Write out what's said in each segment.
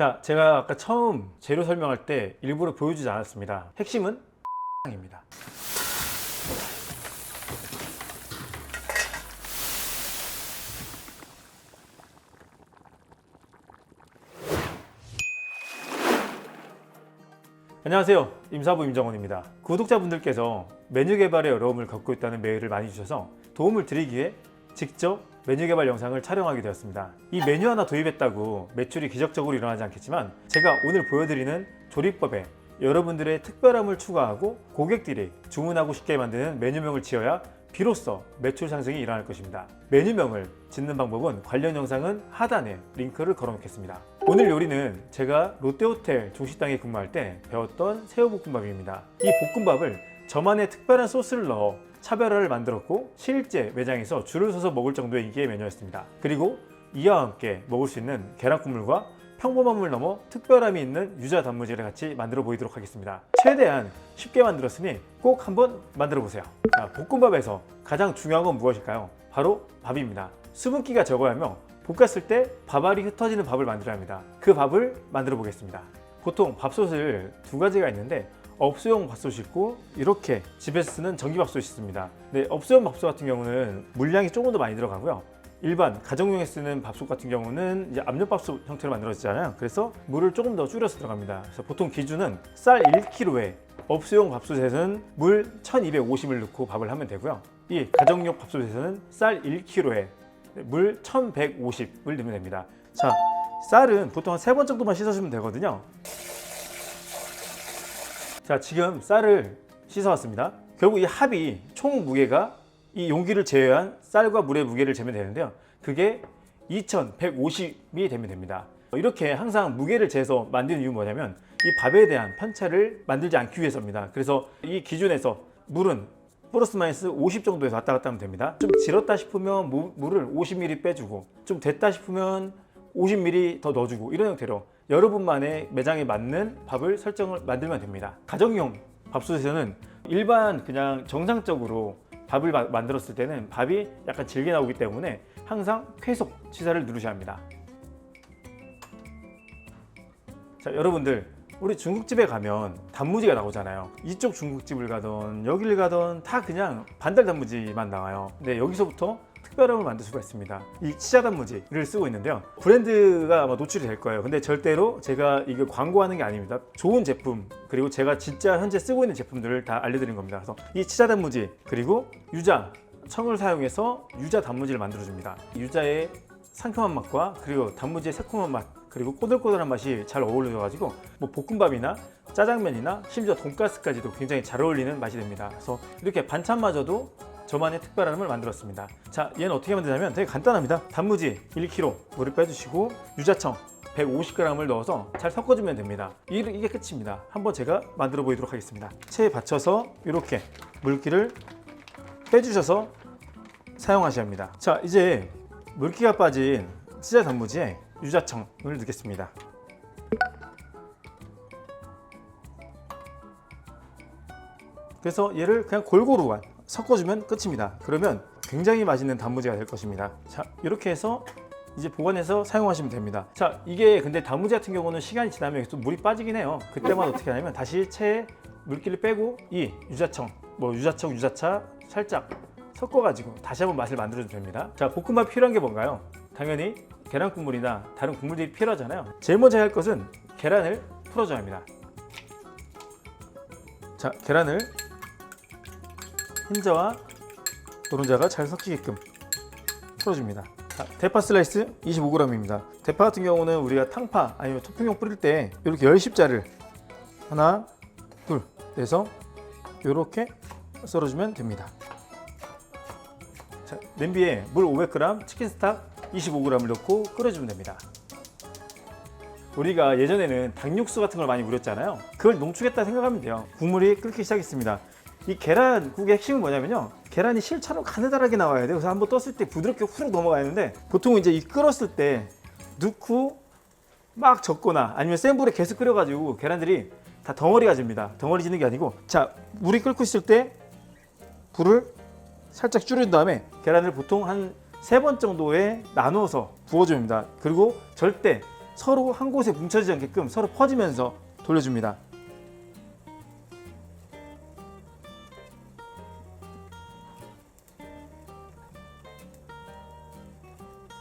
자, 제가 아까 처음 재료 설명할 때 일부러 보여주지 않았습니다. 핵심은 입니다. 안녕하세요. 임사부 임정원입니다. 구독자분들께서 메뉴 개발에 어려움을 겪고 있다는 메일을 많이 주셔서 도움을 드리기 위해 직접 메뉴 개발 영상을 촬영하게 되었습니다. 이 메뉴 하나 도입했다고 매출이 기적적으로 일어나지 않겠지만 제가 오늘 보여드리는 조리법에 여러분들의 특별함을 추가하고 고객들이 주문하고 싶게 만드는 메뉴명을 지어야 비로소 매출 상승이 일어날 것입니다. 메뉴명을 짓는 방법은 관련 영상은 하단에 링크를 걸어놓겠습니다. 오늘 요리는 제가 롯데호텔 중식당에 근무할 때 배웠던 새우볶음밥입니다. 이 볶음밥을 저만의 특별한 소스를 넣어 차별화를 만들었고 실제 매장에서 줄을 서서 먹을 정도의 인기의 메뉴였습니다. 그리고 이와 함께 먹을 수 있는 계란 국물과 평범함을 넘어 특별함이 있는 유자 단무지를 같이 만들어 보이도록 하겠습니다. 최대한 쉽게 만들었으니 꼭 한번 만들어 보세요. 자, 볶음밥에서 가장 중요한 건 무엇일까요? 바로 밥입니다. 수분기가 적어야 하며 볶았을 때 밥알이 흩어지는 밥을 만들어야 합니다. 그 밥을 만들어 보겠습니다. 보통 밥솥을 두 가지가 있는데 업소용 밥솥이 있고 이렇게 집에서 쓰는 전기밥솥이 있습니다. 네, 업소용 밥솥 같은 경우는 물량이 조금 더 많이 들어가고요. 일반 가정용에 쓰는 밥솥 같은 경우는 이제 압력밥솥 형태로 만들어지잖아요. 그래서 물을 조금 더 줄여서 들어갑니다. 그래서 보통 기준은 쌀 1kg에 업소용 밥솥에서는 물 1250을 넣고 밥을 하면 되고요. 이 가정용 밥솥에서는 쌀 1kg에 물 1150을 넣으면 됩니다. 자, 쌀은 보통 한 세 번 정도만 씻어주면 되거든요. 자, 지금 쌀을 씻어왔습니다. 결국 이 합이 총 무게가 이 용기를 제외한 쌀과 물의 무게를 재면 되는데요. 그게 2150이 되면 됩니다. 이렇게 항상 무게를 재서 만드는 이유는 뭐냐면 이 밥에 대한 편차를 만들지 않기 위해서입니다. 그래서 이 기준에서 물은 플러스 마이너스 50 정도에서 왔다 갔다 하면 됩니다. 좀 질었다 싶으면 무- 물을 50ml 빼주고 좀 됐다 싶으면 50ml 더 넣어주고 이런 형태로 여러분만의 매장에 맞는 밥을 설정을 만들면 됩니다. 가정용 밥솥에서는 일반 그냥 정상적으로 밥을 마- 만들었을 때는 밥이 약간 질게 나오기 때문에 항상 쾌속 시사를 누르셔야 합니다. 자, 여러분들 우리 중국집에 가면 단무지가 나오잖아요. 이쪽 중국집을 가던 여기를 가던 다 그냥 반달 단무지만 나와요. 근데 여기서부터 특별함을 만들 수가 있습니다. 이 치자 단무지를 쓰고 있는데요. 브랜드가 아마 노출이 될 거예요. 근데 절대로 제가 이거 광고하는 게 아닙니다. 좋은 제품 그리고 제가 진짜 현재 쓰고 있는 제품들을 다 알려드린 겁니다. 그래서 이 치자 단무지 그리고 유자 청을 사용해서 유자 단무지를 만들어 줍니다. 유자의 상큼한 맛과 그리고 단무지의 새콤한 맛 그리고 꼬들꼬들한 맛이 잘 어울려 가지고 뭐 볶음밥이나 짜장면이나 심지어 돈가스까지도 굉장히 잘 어울리는 맛이 됩니다. 그래서 이렇게 반찬마저도 저만의 특별함을 만들었습니다. 자, 얘는 어떻게 만드냐면 되게 간단합니다. 단무지 1kg 물을 빼주시고 유자청 150g을 넣어서 잘 섞어주면 됩니다. 이- 이게 끝입니다. 한번 제가 만들어 보이도록 하겠습니다. 체에 받쳐서 이렇게 물기를 빼주셔서 사용하셔야 합니다. 자, 이제 물기가 빠진 치자 단무지에 유자청을 넣겠습니다. 그래서 얘를 그냥 골고루 섞어주면 끝입니다. 그러면 굉장히 맛있는 단무지가 될 것입니다. 자, 이렇게 해서 이제 보관해서 사용하시면 됩니다. 자, 이게 근데 단무지 같은 경우는 시간이 지나면 또 물이 빠지긴 해요. 그때만 어떻게 하냐면 다시 체에 물기를 빼고 이 유자청, 뭐 유자청, 유자차 살짝 섞어가지고 다시 한번 맛을 만들어도 됩니다. 자, 볶음밥 필요한 게 뭔가요? 당연히 계란 국물이나 다른 국물들이 필요하잖아요. 제일 먼저 할 것은 계란을 풀어줘야 합니다. 자, 계란을 흰자와 노른자가 잘 섞이게끔 풀어줍니다. 자, 대파 슬라이스 25g입니다. 대파 같은 경우는 우리가 탕파 아니면 토핑용 뿌릴 때 이렇게 10십자를 하나, 둘 내서 이렇게 썰어주면 됩니다. 자, 냄비에 물 500g, 치킨 스탁 25g을 넣고 끓여주면 됩니다. 우리가 예전에는 닭육수 같은 걸 많이 우렸잖아요. 그걸 농축했다 생각하면 돼요. 국물이 끓기 시작했습니다. 이 계란국의 핵심은 뭐냐면요. 계란이 실처럼 가느다랗게 나와야 돼요. 그래서 한번 떴을 때 부드럽게 후룩 넘어가야 하는데 보통 이제 이 끓었을 때 넣고 막 젓거나 아니면 센 불에 계속 끓여가지고 계란들이 다 덩어리가 집니다. 덩어리 지는 게 아니고 자 물이 끓고 있을 때 불을 살짝 줄인 다음에 계란을 보통 한 세 번 정도에 나눠서 부어줍니다. 그리고 절대 서로 한 곳에 뭉쳐지지 않게끔 서로 퍼지면서 돌려줍니다.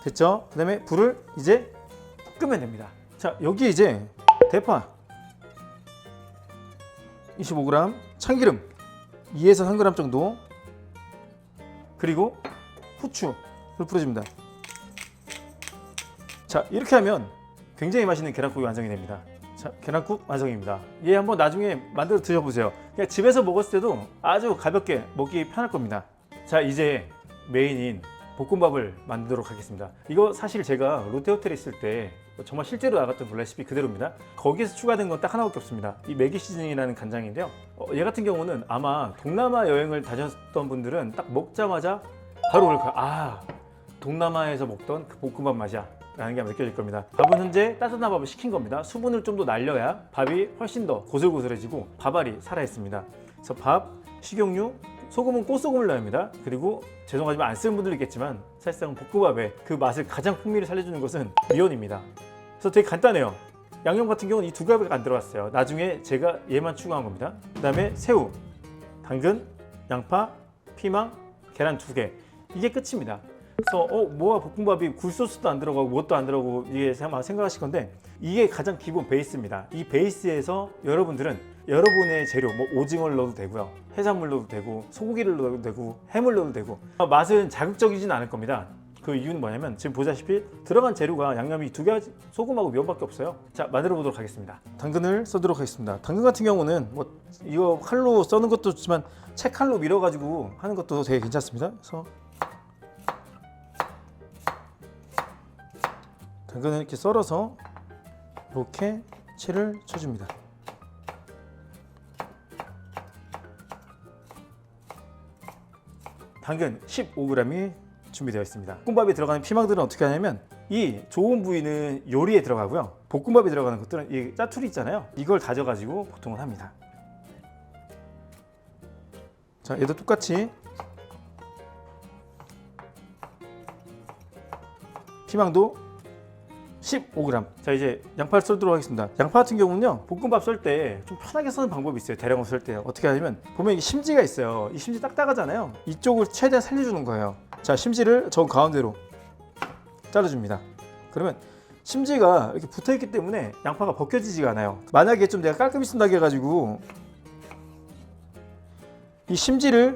됐죠? 그 다음에 불을 이제 끄면 됩니다. 자, 여기 이제 대파 25g, 참기름 2에서 3g 정도 그리고 후추를 뿌려줍니다. 자, 이렇게 하면 굉장히 맛있는 계란국이 완성이 됩니다. 자, 계란국 완성입니다. 얘 한번 나중에 만들어 드셔보세요. 그냥 집에서 먹었을 때도 아주 가볍게 먹기 편할 겁니다. 자, 이제 메인인 볶음밥을 만들도록 하겠습니다. 이거 사실 제가 롯데호텔에 있을 때 정말 실제로 나갔던 레시피 그대로입니다. 거기에서 추가된 건 딱 하나밖에 없습니다. 이 매기 시즌이라는 간장인데요. 어, 얘 같은 경우는 아마 동남아 여행을 다녔던 분들은 딱 먹자마자 바로 그럴 거야. 아, 동남아에서 먹던 그 볶음밥 맛이야. 라는 게 느껴질 겁니다. 밥은 현재 따뜻한 밥을 식힌 겁니다. 수분을 좀 더 날려야 밥이 훨씬 더 고슬고슬해지고 밥알이 살아있습니다. 그래서 밥, 식용유, 소금은 꽃소금을 넣어야 합니다. 그리고 죄송하지만 안 쓰는 분들도 있겠지만 사실상 볶음밥의 그 맛을 가장 풍미를 살려주는 것은 미온입니다. 그래서 되게 간단해요. 양념 같은 경우는 이 두 가지가 안 들어갔어요. 나중에 제가 얘만 추가한 겁니다. 그 다음에 새우, 당근, 양파, 피망, 계란 두 개. 이게 끝입니다. 그래서 어 뭐야 볶음밥이 굴소스도 안 들어가고 뭣도 안 들어가고 이게 생각하실 건데 이게 가장 기본 베이스입니다. 이 베이스에서 여러분들은 여러분의 재료 뭐 오징어를 넣어도 되고요, 해산물 넣어도 되고 소고기를 넣어도 되고 해물 넣어도 되고 어, 맛은 자극적이진 않을 겁니다. 그 이유는 뭐냐면 지금 보시다시피 들어간 재료가 양념이 두 가지 소금하고 면밖에 없어요. 자 만들어 보도록 하겠습니다. 당근을 써도록 하겠습니다. 당근 같은 경우는 뭐 이거 칼로 써는 것도 좋지만 채 칼로 밀어 가지고 하는 것도 되게 괜찮습니다. 그래서 당근을 이렇게 썰어서 이렇게 채를 쳐줍니다. 당근 15g이 준비되어 있습니다. 볶음밥에 들어가는 피망들은 어떻게 하냐면 이 좋은 부위는 요리에 들어가고요. 볶음밥에 들어가는 것들은 이 짜투리 있잖아요. 이걸 다져가지고 보통은 합니다. 자, 얘도 똑같이 피망도 15g. 자 이제 양파를 썰도록 하겠습니다. 양파 같은 경우는요 볶음밥 썰 때 좀 편하게 써는 방법이 있어요. 대량으로 썰 때 어떻게 하냐면 보면 이 심지가 있어요. 이 심지 딱딱하잖아요. 이쪽을 최대한 살려주는 거예요. 자 심지를 저 가운데로 잘라줍니다. 그러면 심지가 이렇게 붙어 있기 때문에 양파가 벗겨지지가 않아요. 만약에 좀 내가 깔끔히 쓴다고 해가지고 이 심지를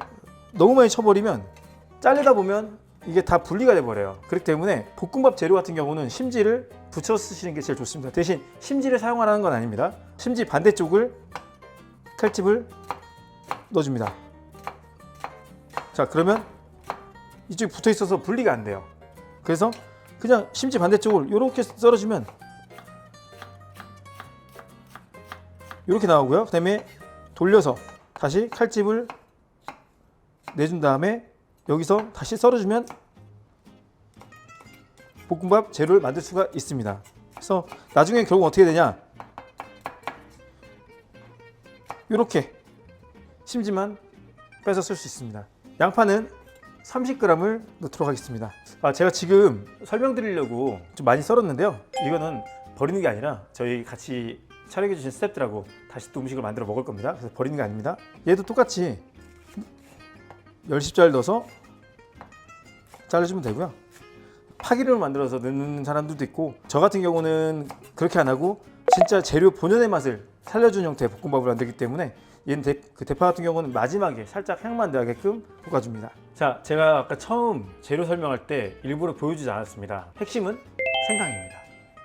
너무 많이 쳐버리면 잘리다 보면 이게 다 분리가 돼 버려요. 그렇기 때문에 볶음밥 재료 같은 경우는 심지를 붙여 쓰시는 게 제일 좋습니다. 대신 심지를 사용하라는 건 아닙니다. 심지 반대쪽을 칼집을 넣어줍니다. 자 그러면 이쪽이 붙어 있어서 분리가 안 돼요. 그래서 그냥 심지 반대쪽을 이렇게 썰어주면 이렇게 나오고요. 그 다음에 돌려서 다시 칼집을 내준 다음에 여기서 다시 썰어주면 볶음밥 재료를 만들 수가 있습니다. 그래서 나중에 결국 어떻게 되냐? 이렇게 심지만 빼서 쓸 수 있습니다. 양파는 30g을 넣도록 하겠습니다. 아, 제가 지금 설명드리려고 좀 많이 썰었는데요. 이거는 버리는 게 아니라 저희 같이 촬영해 주신 스태프들하고 다시 또 음식을 만들어 먹을 겁니다. 그래서 버리는 게 아닙니다. 얘도 똑같이 10십잘 넣어서 잘라주면 되고요. 파기름을 만들어서 넣는 사람들도 있고 저 같은 경우는 그렇게 안 하고 진짜 재료 본연의 맛을 살려주는 형태의 볶음밥을 만들기 때문에 얘는 대, 그 대파 같은 경우는 마지막에 살짝 향만 나게끔 볶아줍니다. 자, 제가 아까 처음 재료 설명할 때 일부러 보여주지 않았습니다. 핵심은 생강입니다.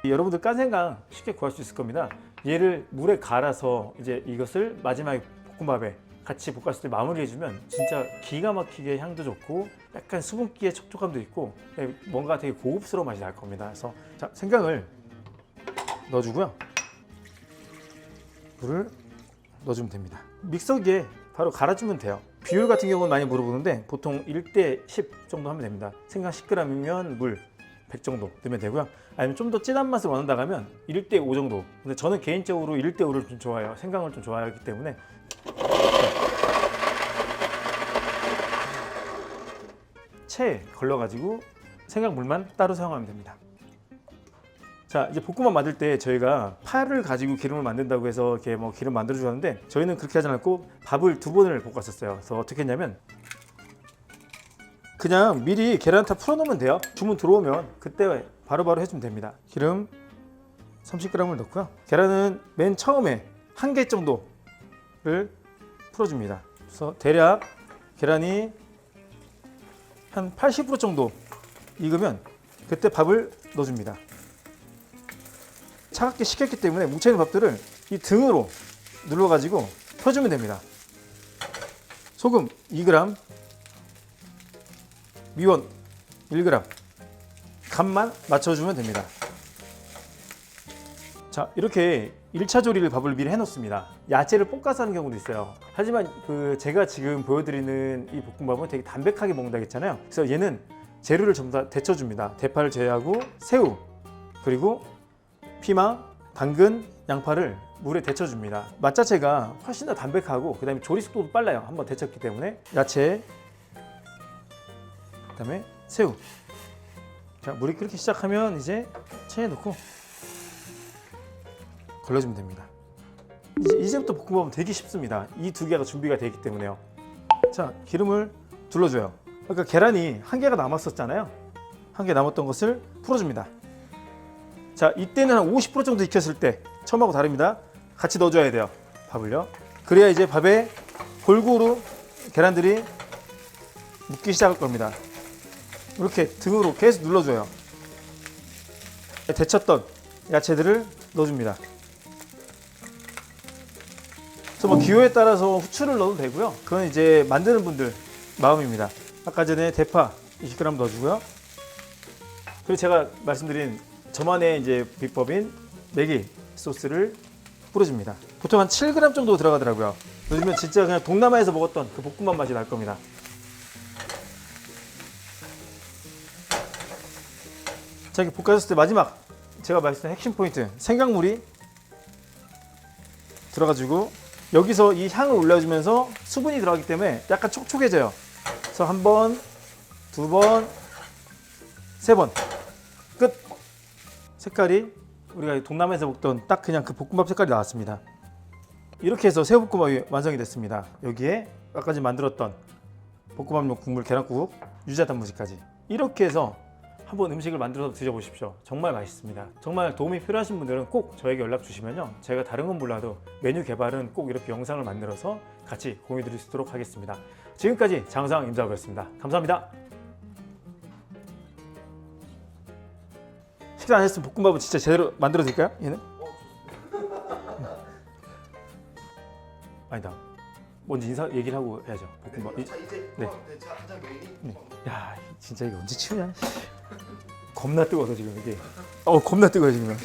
여러분들 깐 생강 쉽게 구할 수 있을 겁니다. 얘를 물에 갈아서 이제 이것을 마지막에 볶음밥에 같이 볶았을 때 마무리해주면 진짜 기가 막히게 향도 좋고 약간 수분기의 촉촉함도 있고 뭔가 되게 고급스러운 맛이 날 겁니다. 그래서 자 생강을 넣어주고요. 물을 넣어주면 됩니다. 믹서기에 바로 갈아주면 돼요. 비율 같은 경우는 많이 물어보는데 보통 1대 10 정도 하면 됩니다. 생강 10g이면 물 100 정도 넣으면 되고요. 아니면 좀 더 진한 맛을 원한다 하면 1대 5 정도. 근데 저는 개인적으로 1대 5를 좀 좋아해요. 생강을 좀 좋아하기 때문에 체에 걸러가지고 생강물만 따로 사용하면 됩니다. 자 이제 볶음밥 만들 때 저희가 파를 가지고 기름을 만든다고 해서 이렇게 뭐 기름 만들어 주었는데 저희는 그렇게 하지 않고 밥을 두 번을 볶았었어요. 그래서 어떻게 했냐면 그냥 미리 계란 다 풀어놓으면 돼요. 주문 들어오면 그때 바로 바로 해주면 됩니다. 기름 30g을 넣고요. 계란은 맨 처음에 한 개 정도를 풀어줍니다. 그래서 대략 계란이 한 80% 정도 익으면 그때 밥을 넣어줍니다. 차갑게 식혔기 때문에 뭉쳐있는 밥들을 이 등으로 눌러가지고 펴주면 됩니다. 소금 2g, 미원 1g, 간만 맞춰주면 됩니다. 자 이렇게 1차 조리를 밥을 미리 해놓습니다. 야채를 볶아서 하는 경우도 있어요. 하지만 그 제가 지금 보여드리는 이 볶음밥은 되게 담백하게 먹는다 했잖아요. 그래서 얘는 재료를 전부 다 데쳐줍니다. 대파를 제외하고 새우 그리고 피망, 당근, 양파를 물에 데쳐줍니다. 맛 자체가 훨씬 더 담백하고 그다음에 조리 속도도 빨라요. 한번 데쳤기 때문에 야채, 그다음에 새우. 자 물이 끓기 시작하면 이제 체에 넣고 걸러주면 됩니다. 이제 이제 부터 볶음밥은 되게 쉽습니다. 이 두 개가 준비가 되기 때문에요. 자 기름을 둘러줘요. 그러니까 계란이 한 개가 남았었잖아요. 한 개 남았던 것을 풀어줍니다. 자 이때는 한 50% 정도 익혔을 때 처음하고 다릅니다. 같이 넣어줘야 돼요. 밥을요. 그래야 이제 밥에 골고루 계란들이 묻기 시작할 겁니다. 이렇게 등으로 계속 눌러줘요. 데쳤던 야채들을 넣어줍니다. 그래서 뭐 기호에 따라서 후추를 넣어도 되고요. 그건 이제 만드는 분들 마음입니다. 아까 전에 대파 20g 넣어주고요. 그리고 제가 말씀드린 저만의 이제 비법인 매기 소스를 뿌려줍니다. 보통 한 7g 정도 들어가더라고요. 요즘엔 진짜 그냥 동남아에서 먹었던 그 볶음밥 맛이 날 겁니다. 자, 이렇게 볶아줬을 때 마지막 제가 말씀드린 핵심 포인트 생강물이 들어가지고 여기서 이 향을 올려주면서 수분이 들어가기 때문에 약간 촉촉해져요. 그래서 한 번, 두 번, 세 번. 끝. 색깔이 우리가 동남아에서 먹던 딱 그냥 그 볶음밥 색깔이 나왔습니다. 이렇게 해서 새우볶음밥이 완성이 됐습니다. 여기에 아까 전에 만들었던 볶음밥용 국물 계란국, 유자 단무지까지 이렇게 해서 한번 음식을 만들어서 드셔보십시오. 정말 맛있습니다. 정말 도움이 필요하신 분들은 꼭 저에게 연락 주시면요. 제가 다른 건 몰라도 메뉴 개발은 꼭 이렇게 영상을 만들어서 같이 공유 드릴 수 있도록 하겠습니다. 지금까지 장상 임자부였습니다. 감사합니다. 식사 안 했으면 볶음밥은 진짜 제대로 만들어 드릴까요? 얘는? 아니다. 먼저 인사 얘기를 하고 해야죠. 볶음밥. 이- 자 이제 네. 네. 네, 자 메인이 야 진짜 이거 언제 치우냐? 겁나 뜨거워서 지금 이게. 어 겁나 뜨거워 지금.